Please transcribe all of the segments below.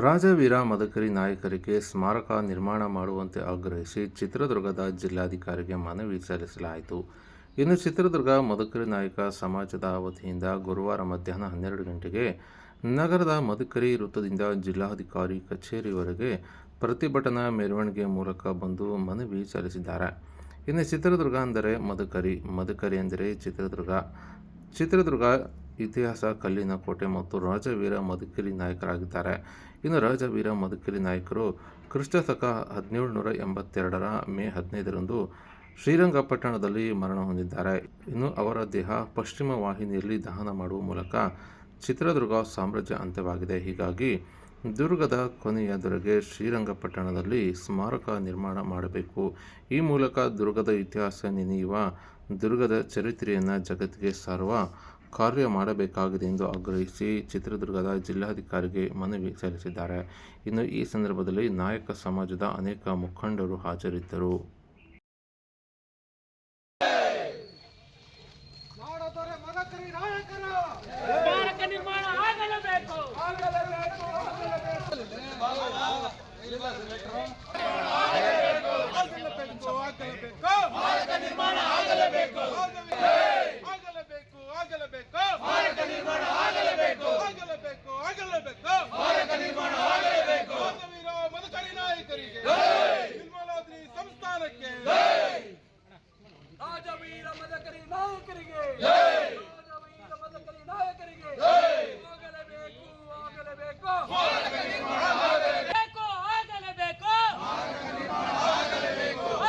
ರಾಜವೀರ ಮದಕರಿ ನಾಯಕರಿಗೆ ಸ್ಮಾರಕ ನಿರ್ಮಾಣ ಮಾಡುವಂತೆ ಆಗ್ರಹಿಸಿ ಚಿತ್ರದುರ್ಗದ ಜಿಲ್ಲಾಧಿಕಾರಿಗೆ ಮನವಿ ಸಲ್ಲಿಸಲಾಯಿತು. ಇನ್ನು ಚಿತ್ರದುರ್ಗ ಮದಕರಿ ನಾಯಕ ಸಮಾಜದ ವತಿಯಿಂದ ಗುರುವಾರ ಮಧ್ಯಾಹ್ನ ಹನ್ನೆರಡು ಗಂಟೆಗೆ ನಗರದ ಮದಕರಿ ವೃತ್ತದಿಂದ ಜಿಲ್ಲಾಧಿಕಾರಿ ಕಚೇರಿವರೆಗೆ ಪ್ರತಿಭಟನಾ ಮೆರವಣಿಗೆ ಮೂಲಕ ಬಂದು ಮನವಿ ಸಲ್ಲಿಸಿದ್ದಾರೆ. ಇನ್ನು ಚಿತ್ರದುರ್ಗ ಅಂದರೆ ಮದಕರಿ ಮದಕರಿ ಅಂದರೆ ಚಿತ್ರದುರ್ಗ. ಚಿತ್ರದುರ್ಗ ಇತಿಹಾಸ, ಕಲ್ಲಿನ ಕೋಟೆ ಮತ್ತು ರಾಜವೀರ ಮಧುಕಿರಿ ನಾಯಕರಾಗಿದ್ದಾರೆ. ಇನ್ನು ರಾಜವೀರ ಮಧುಕಿರಿ ನಾಯಕರು ಕ್ರಿಸ್ತಶಕ ಹದಿನೇಳುನೂರ ಎಂಬತ್ತೆರಡರ ಮೇ ಹದಿನೈದರಂದು ಶ್ರೀರಂಗಪಟ್ಟಣದಲ್ಲಿ ಮರಣ ಹೊಂದಿದ್ದಾರೆ. ಇನ್ನು ಅವರ ದೇಹ ಪಶ್ಚಿಮ ವಾಹಿನಿಯಲ್ಲಿ ದಹನ ಮಾಡುವ ಮೂಲಕ ಚಿತ್ರದುರ್ಗ ಸಾಮ್ರಾಜ್ಯ ಅಂತ್ಯವಾಗಿದೆ. ಹೀಗಾಗಿ ದುರ್ಗದ ಕೊನೆಯ ದೊರೆಗೆ ಶ್ರೀರಂಗಪಟ್ಟಣದಲ್ಲಿ ಸ್ಮಾರಕ ನಿರ್ಮಾಣ ಮಾಡಬೇಕು. ಈ ಮೂಲಕ ದುರ್ಗದ ಇತಿಹಾಸ ನೆನೆಯುವ, ದುರ್ಗದ ಚರಿತ್ರೆಯನ್ನು ಜಗತ್ತಿಗೆ ಸಾರುವ ಕಾರ್ಯ ಮಾಡಬೇಕಾಗಿದೆ ಎಂದು ಆಗ್ರಹಿಸಿ ಚಿತ್ರದುರ್ಗದ ಜಿಲ್ಲಾಧಿಕಾರಿಗೆ ಮನವಿ ಸಲ್ಲಿಸಿದ್ದಾರೆ. ಇನ್ನು ಈ ಸಂದರ್ಭದಲ್ಲಿ ನಾಯಕ ಸಮಾಜದ ಅನೇಕ ಮುಖಂಡರು ಹಾಜರಿದ್ದರು. ಆಗಲೇಬೇಕು! ನಿರ್ಮಾಣ ಆಗಲೇಬೇಕು! ಆಗಲೇಬೇಕು ಆಗಲೇಬೇಕು ಸ್ಮಾರಕ ನಿರ್ಮಾಣ ಆಗಲೇಬೇಕು ಆಗಲೇಬೇಕು ಆಗಲೇಬೇಕು ಸ್ಮಾರಕ ನಿರ್ಮಾಣ ಆಗಲೇಬೇಕು ರಾಜವೀರ ಮದಕರಿ ನಾಯಕರಿಗೆ ನಿರ್ಮಲಾದ್ರಿ ಸಂಸ್ಥಾನಕ್ಕೆ ರಾಜವೀರ ಮದಕರಿ ನಾಯಕರಿಗೆ ರಾಜವೀರ ಮದಕರಿ ನಾಯಕರಿಗೆ ಆಗಲೇಬೇಕು ಆಗಲೇಬೇಕು ಆಗಲೇಬೇಕು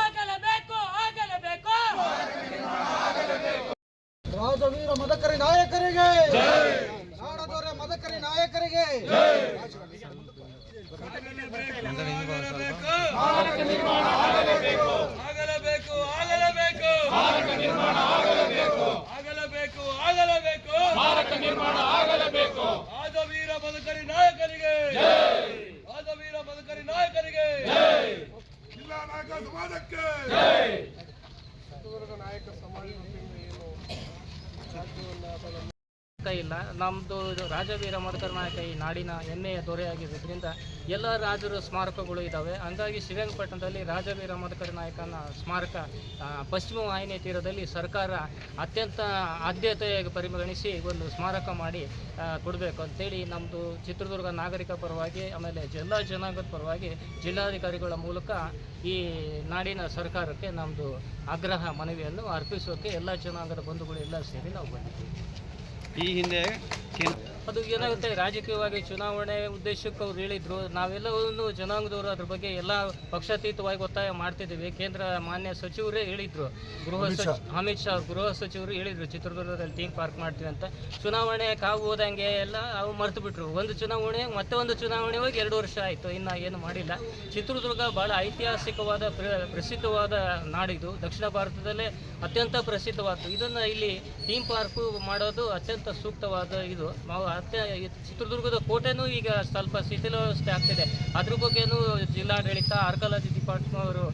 ಆಗಲೇಬೇಕು ಆಗಲೇಬೇಕು ಆಗಲೇಬೇಕು ರಾಜವೀರ ಮದಕರಿ ನಾಯಕರಿಗೆ ನಾಡದೊರೆ ಮದಕರಿ ನಾಯಕರಿಗೆ. ಆಗಲೇಬೇಕು ಆಗಲೇಬೇಕು. ಮಾರಕ ನಿರ್ಮಾಣ ಆಗಲೇಬೇಕು ಆಗಲೇಬೇಕು ಆಗಲೇಬೇಕು ಮಾರಕ ನಿರ್ಮಾಣ ಆಗಲಬೇಕು. ರಾಜವೀರ ಮದಕರಿ ನಾಯಕರಿಗೆ. ರಾಜವೀರ ಮದಕರಿ ನಾಯಕರಿಗೆ. ಜಿಲ್ಲಾ ನಾಯಕ ಸಮಾಜಕ್ಕೆ. ಇಲ್ಲ. ನಮ್ಮದು ರಾಜವೀರ ಮದಕರ ನಾಯಕ ಈ ನಾಡಿನ ಹೆಮ್ಮೆಯ ದೊರೆಯಾಗಿದ್ದರಿಂದ ಎಲ್ಲ ರಾಜರ ಸ್ಮಾರಕಗಳು ಇದ್ದಾವೆ ಹಂಗಾಗಿ ಶ್ರೀರಂಗಪಟ್ಟಣದಲ್ಲಿ ರಾಜವೀರ ಮದಕರ ನಾಯಕನ ಸ್ಮಾರಕ ಪಶ್ಚಿಮ ವಾಹಿನಿ ತೀರದಲ್ಲಿ ಸರ್ಕಾರ ಅತ್ಯಂತ ಆದ್ಯತೆಯಾಗಿ ಪರಿಗಣಿಸಿ ಒಂದು ಸ್ಮಾರಕ ಮಾಡಿ ಕೊಡಬೇಕು ಅಂತೇಳಿ ನಮ್ಮದು ಚಿತ್ರದುರ್ಗ ನಾಗರಿಕ ಪರವಾಗಿ, ಆಮೇಲೆ ಜಿಲ್ಲಾ ಜನಾಂಗದ ಪರವಾಗಿ ಜಿಲ್ಲಾಧಿಕಾರಿಗಳ ಮೂಲಕ ಈ ನಾಡಿನ ಸರ್ಕಾರಕ್ಕೆ ನಮ್ಮದು ಆಗ್ರಹ ಮನವಿಯನ್ನು ಅರ್ಪಿಸೋಕೆ ಎಲ್ಲ ಜನಾಂಗದ ಬಂಧುಗಳು ಎಲ್ಲ ಸೇರಿ ನಾವು ಬಂದಿದ್ದೀವಿ. ಈ ಹಿಂದೆ ಕೇಂದ್ರ ಅದು ಏನಾಗುತ್ತೆ ರಾಜಕೀಯವಾಗಿ ಚುನಾವಣೆ ಉದ್ದೇಶಕ್ಕೆ ಅವ್ರು ಹೇಳಿದ್ರು. ನಾವೆಲ್ಲವನ್ನು ಜನಾಂಗದವರು ಅದ್ರ ಬಗ್ಗೆ ಎಲ್ಲ ಪಕ್ಷಾತೀತವಾಗಿ ಒತ್ತಾಯ ಮಾಡ್ತಿದ್ದೀವಿ. ಕೇಂದ್ರ ಮಾನ್ಯ ಸಚಿವರೇ ಹೇಳಿದ್ರು. ಗೃಹ ಸಚಿವ ಅಮಿತ್ ಶಾ ಅವ್ರು ಗೃಹ ಸಚಿವರು ಹೇಳಿದ್ರು ಚಿತ್ರದುರ್ಗದಲ್ಲಿ ಥೀಮ್ ಪಾರ್ಕ್ ಮಾಡ್ತೀವಿ ಅಂತ. ಚುನಾವಣೆ ಕಾವು ಹೋದಂಗೆ ಎಲ್ಲ ಅವು ಮರ್ತು ಬಿಟ್ರು. ಒಂದು ಚುನಾವಣೆ ಮತ್ತೆ ಒಂದು ಚುನಾವಣೆ ಹೋಗಿ ಎರಡು ವರ್ಷ ಆಯಿತು. ಇನ್ನು ಏನು ಮಾಡಿಲ್ಲ. ಚಿತ್ರದುರ್ಗ ಭಾಳ ಐತಿಹಾಸಿಕವಾದ ಪ್ರ- ಪ್ರಸಿದ್ಧವಾದ ನಾಡಿದು. ದಕ್ಷಿಣ ಭಾರತದಲ್ಲೇ ಅತ್ಯಂತ ಪ್ರಸಿದ್ಧವಾದ ಇದನ್ನು ಇಲ್ಲಿ ಥೀಮ್ ಪಾರ್ಕು ಮಾಡೋದು ಅತ್ಯಂತ ಸೂಕ್ತವಾದ ಇದು. ನಾವು ಅತ್ಯ ಈ ಚಿತ್ರದುರ್ಗದ ಕೋಟೆನೂ ಈಗ ಸ್ವಲ್ಪ ಶಿಥಿಲಾವಸ್ಥೆ ಆಗ್ತಿದೆ. ಅದ್ರ ಬಗ್ಗೆನೂ ಜಿಲ್ಲಾಡಳಿತ ಆರ್ಕಾಲಜಿ ಡಿಪಾರ್ಟ್ಮೆಂಟ್ ಅವರು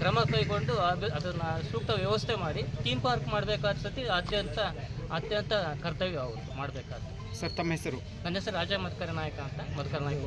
ಕ್ರಮ ಕೈಗೊಂಡು ಅದು ಅದನ್ನು ಸೂಕ್ತ ವ್ಯವಸ್ಥೆ ಮಾಡಿ ಥೀಮ್ ಪಾರ್ಕ್ ಮಾಡಬೇಕಾದ ಸತಿ ಅತ್ಯಂತ ಅತ್ಯಂತ ಕರ್ತವ್ಯ ಅವರು ಮಾಡಬೇಕಾದ ಸರ್ ತಮ್ಮ ಹೆಸರು? ನನ್ನ ಹೆಸರು ರಾಜ ಮಧುಕರ ನಾಯಕ ಅಂತ ಮಧುಕರ ನಾಯಕ.